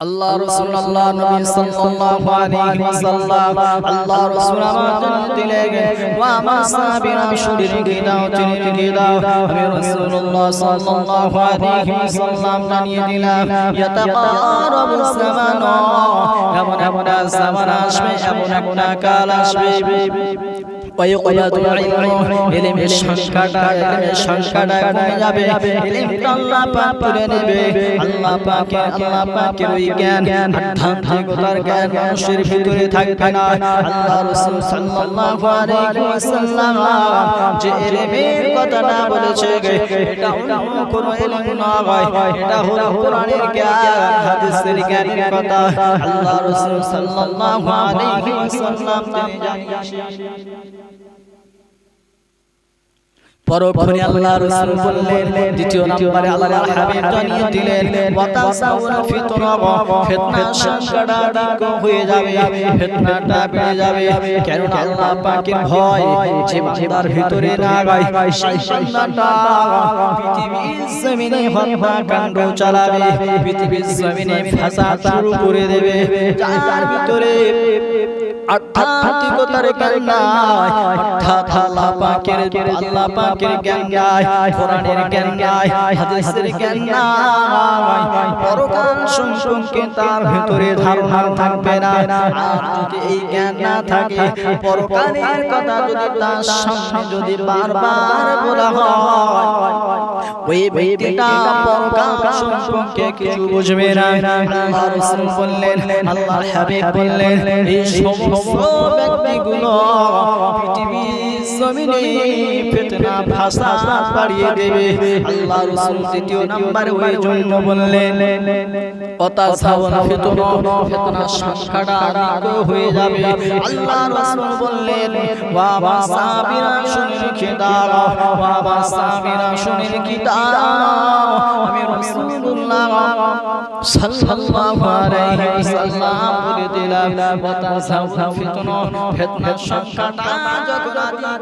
আল্লাহ রাসূল আল্লাহ নবী সাল্লাল্লাহু আলাইহি ওয়াসাল্লাম। আল্লাহ রাসূল আমার জন্য আমার সাহাবীরা রেখে দাও আমি রাসূলুল্লাহ সাল্লাল্লাহু আলাইহি ওয়াসাল্লাম জানিয়ে দিলাম ইয়াতাকারাবু জামান এমন একটা জামান আসবে এমন একটা কাল আসবে। ওয়ায়ুকলাদুল ইলম ইলমের সংখ্যাটা ইলমের সংখ্যাটা কমে যাবে ইলমটা আল্লাহ পাক তুলে নেবে আল্লাহ না বলেছে এটা অন্য সাল্লাল্লাহু আলাইহি ওয়াসাল্লাম তিনি জানিয়েছেন পরক্ষণে আল্লাহ রাসূল বললেন দ্বিতীয় নম্বরে আল্লাহর হাবিব জানিয়ে দিলেন ওয়াতাসাউল ফিতরা ফিতনা সংকট হয়ে যাবে ফিতনাটা বেড়ে যাবে কেন আল্লাহ পাকের ভয় যে বান্দার ভিতরে না গায় সেই বান্দাটা পৃথিবীর জমিনে হত্যাকাণ্ড চালাবে পৃথিবীর জমিনে ফাসাদ শুরু করে দেবে যার ভিতরে আধ্যাত্মিকতার জ্ঞান নাই। অর্থাৎ আল্লাহ পাকের আল্লাহ পাকের জ্ঞান নাই। কোরআনের জ্ঞান নাই। হাদিসের জ্ঞান নাই। সম্পর্কে তার ভিতরে ধারণা থাকবে না। আর যদি এই জ্ঞান না থাকে পরকালের কথা যদি তার সামনে যদি বারবার বলা হয় ওই ব্যক্তিটা পরকাল সম্পর্কে কিছু বুঝবে না। আল্লাহ রাসূল বললেন আল্লাহর হাবিব বললেন এই সমস্ত ব্যক্তিগুলো পৃথিবীর জমিনে ফিতনা ফাসাদ বাড়িয়ে দেবে। আল্লাহ রাসূল দ্বিতীয় নম্বরে ওই জন্য বললেন অতা সাওন ফিতনা ফিতনা সংখ্যাটা অধিক হয়ে যাবে। আল্লাহ রাসূল বললেন ওয়া বা সাবিরা শুনে রেখে দাও ওয়া বা সাবিরা শুনে রেখে দাও আমি রাসূলুল্লাহ সাল্লাল্লাহু আলাইহি ওয়াসাল্লাম বলে দিলাম ওয়া সাওন ফিতনা ফিতনা সংখ্যাটা যখন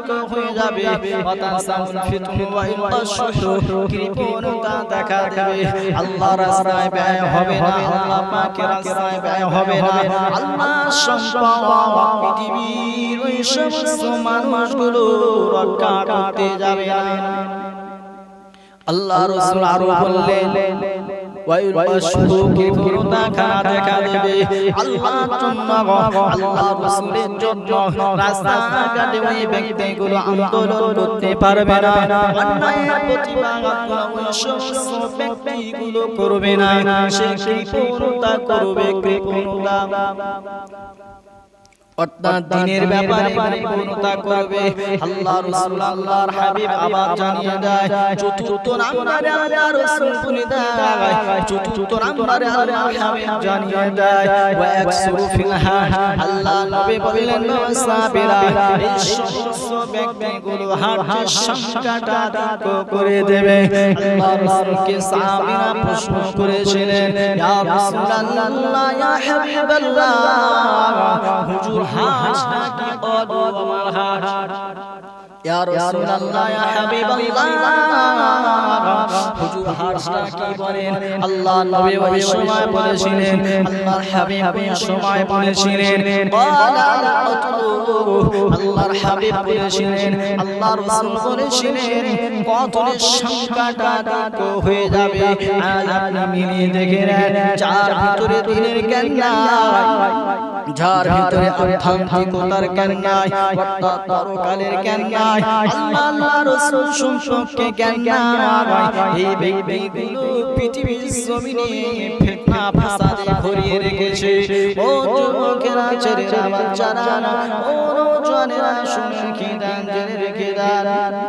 অধিক হয়ে যাবে। দেবে। আল্লাহ রাস্তায় হবে না, আল্লাহ পাকের রাস্তায় ব্যয় হবে না। আল্লাহ সম্পদ পৃথিবীর ওই সমস্ত যাবে আল্লাহ রাসূল আরও বললেন আন্দোলন করতে পারবে না। ব্যক্তিগুলো করবে না। সে কৃপণতা করবে কৃপণতা। অর্থাৎ দিনের ব্যাপারে পরিপূর্ণতা করবে। আল্লাহ রাসূল আল্লাহর হাবিব আবার জানিয়ে দেয় চতুর্থ নম্বরে আল্লাহ রাসূল বলে দেয় চতুর্থ নম্বরে আল্লাহর হাবিব জানিয়ে দেয় ওয়া ইয়াকসুরু ফিল আল্লাহ নবী বললেন সাহাবীরা এই সমস্ত ব্যক্তিগুলো হাজের সংখ্যাটা করে দেবে। আল্লাহ রাসূলকে সাহাবীরা প্রশ্ন করেছিলেন ইয়া রাসূলুল্লাহ ইয়া হাবিবাল্লাহ হুজুর হাস নাকি অদু আমার হাস? ইয়া রাসূলুল্লাহ ইয়া হাবিবাল্লাহ। হুজুর হাসটা কি বলেন আল্লাহ নবী ওই সময় বলেছিলেন আল্লাহর হাবিব ওই সময় বলেছিলেন ক্বালা আল্লাহর হাবিব বলেছিলেন আল্লাহ রাসূল বলেছিলেন কতনের সংখ্যাটা অধিক হয়ে যাবে আজ আপনি মিলিয়ে দেখে নেন যার ভিতরে দিনের জ্ঞান নাই যার ভিতরে আধ্যাত্মিকতার জ্ঞান নাই অর্থাৎ পরকালের জ্ঞান নাই আল্লাহ আল্লাহ রাসূল সম্পর্কে জ্ঞান নাই এই ব্যক্তিগুলো পৃথিবীর জমিনে ফিতনা ফাসাদে ভরিয়ে রেখেছে। ও যুবকেরা ছেলেরা বাচ্চারা ও নওজওয়ানেরা শুনে কি দান জেনে রেখে এই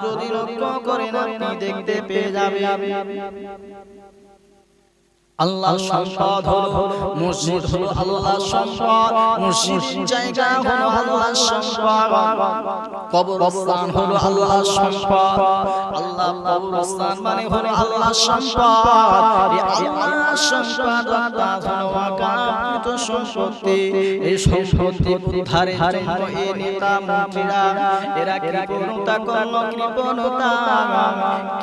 যদি লক্ষ্য করে না আপনি দেখতে পেয়ে যাবে আল্লাহ সম্পদ হলো মসজিদ হলো আল্লাহ সম্পদ মসজিদ জায়গা হলো আল্লাহ সম্পদ। কবরস্থান হলো আল্লাহ সম্পদ। আল্লাহ কবরস্থান মানে হলো আল্লাহ সম্পদ। এই আল্লাহ সম্পদ আল্লাহ হলো অকামিত সম্পত্তি। এই সম্পত্তি জন্য এই নেতা মন্ত্রীরা এরা কৃপণতা করল কৃপণতা।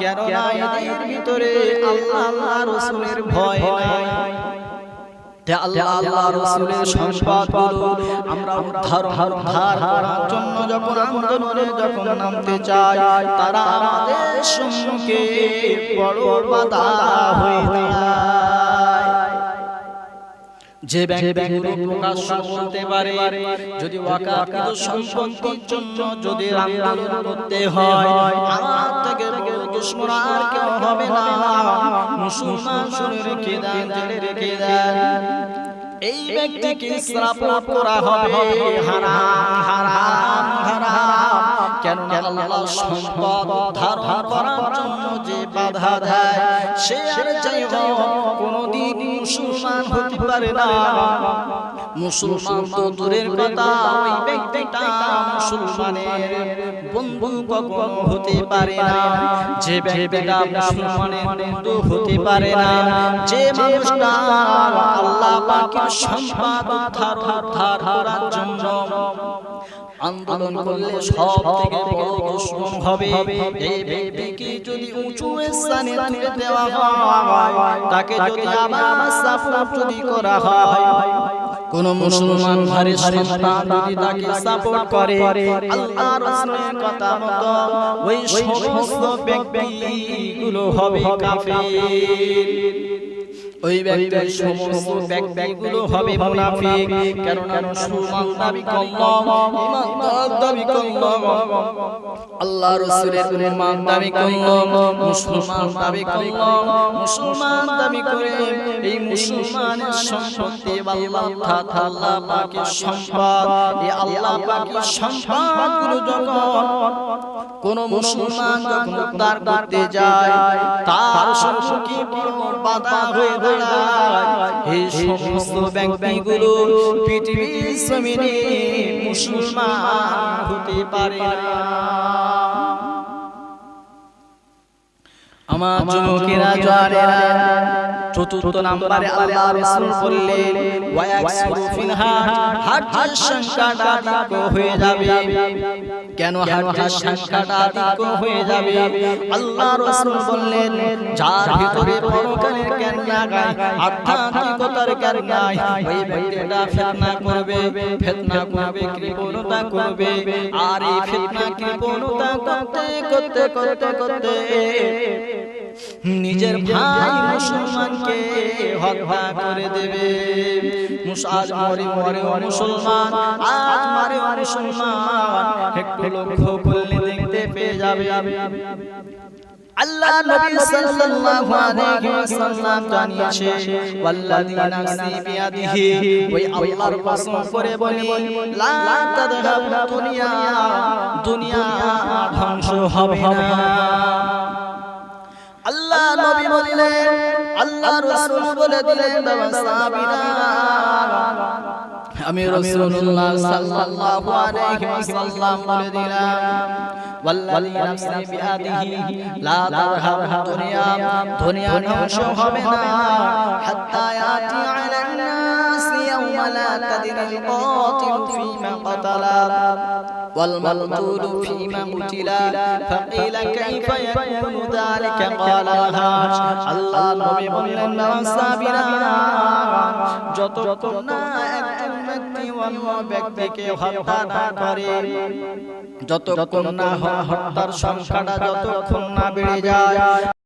কেননা এদের ভিতরে আল্লাহ আল্লাহ রসুলের ভয়। নাই আল্লাহ আল্লাহ রসুলের সম্পদগুলো আমরা উদ্ধার উদ্ধার করার জন্য যখন আন্দোলনে যখন নামতে চাই তারা আমাদের সম্মুখে বড় বাধা হয়ে দাঁড়ায় যে বলতে পারে যদি ওয়াকাফিত সম্পত্তির জন্য যদি আন্দোলন করতে হয় আমার থেকে বড় দুশ্মন আর কেউ হবে না। মুসলমান শুনে রেখে দেন এই ব্যক্তিকে শ্রাপ করা হবে হারাম হারাম হারাম কেন আল্লাহ জন্য যে বাধা দেয় সে আর যাই হোক কোনদিন হতে পারে না মুসলমান তো দূরের কথা ওই ব্যক্তিটা মুসলমানের বন্ধু কখন হতে পারে না। যে ব্যক্তিটা মুসলমানের বন্ধু হতে পারে না যে মানুষটা আল্লাহ পাকের সম্পদ ধার ধার করার জন্য আন্দোলন করলে সব থেকে বড় দুশ্মন হবে এই ব্যক্তিকে যদি উঁচু স্থানে তুলে দেওয়া হয় তাকে যদি আবার সাপোর্ট যদি করা হয় কোন মুসলমান ঘরের সন্তান যদি তাকে সাপোর্ট করে আল্লাহ রাসূলের কথা মতো ওই সমস্ত ব্যক্তিগুলো হবে কাফের ওই ব্যক্তির সমস্ত ব্যক্তিগুলো হবে মুনাফিক। কারণ মুসলমান দাবি করলাম ইমানদার দাবি করলাম আল্লাহ রাসূলের উম্মাত দাবি করলাম মুসলমান দাবি করলাম মুসলমান দাবি করে এই মুসলমানের সম্পত্তি আল্লাহ আল্লাহ পাকের সম্পদ। এই আল্লাহ পাকের সম্পদগুলো যখন কোন মুসলমান যখন উদ্ধার করতে যায় তার সম্মুখে বড় বাধা হয়ে দাঁড়ায়? এই সমস্ত ব্যক্তিগুলো পৃথিবীর জমিনে মুসলমান হতে পারে না। আমার যুবকেরা জোয়ারেরা চতুর্থ নম্বরে আল্লাহ রাসূল বললেন ওয়ায়াকসুরু ফিল হাট হাটের সংখ্যাটা অধিক হয়ে যাবে কেন হাটের সংখ্যাটা অধিক হয়ে যাবে? আল্লাহ রাসূল বললেন যার ভিতরে পরকালের জ্ঞান নিজের ভাই মুসলমানকে হত্যা করে দেবে। মুসলমান, আজ মারে মুসলমান। একটু লক্ষ্য করলে দেখতে পেয়ে যাবে। আল্লাহ নবী সাল্লাল্লাহু আলাইহি ওয়াসাল্লাম জানিয়েছে ওয়াল্লাযী নাফসি বিয়াদিহি ওই আল্লাহর কসম করে বলি, লা তাদহাব দুনিয়া দুনিয়া ধ্বংস হবে না। আল্লাহ নবী বললেন, আল্লাহ রাসূল বলে দিলেন বাবা সাহাবীরা আমি রাসূলুল্লাহ সাল্লাল্লাহু আলাইহি ওয়াসাল্লাম বলে দিলাম ওয়াল্লাযী নাফসি বিয়াদিহি লা তাযহাব দুনিয়া দুনিয়া ধ্বংস হবে না হাত্তা ইয়াতি আলান নাস ইয়াওমা লা তাদরি القاتل فيما قتل والمقتول فيما قتل فقيل كيف يكون ذلك قال الهاج আল্লাহ নবী বললেন সাহাবীরা যতক্ষণ না একজন যতক্ষণ না হত্যার সংখ্যাটা যতক্ষণ না বেড়ে যায়।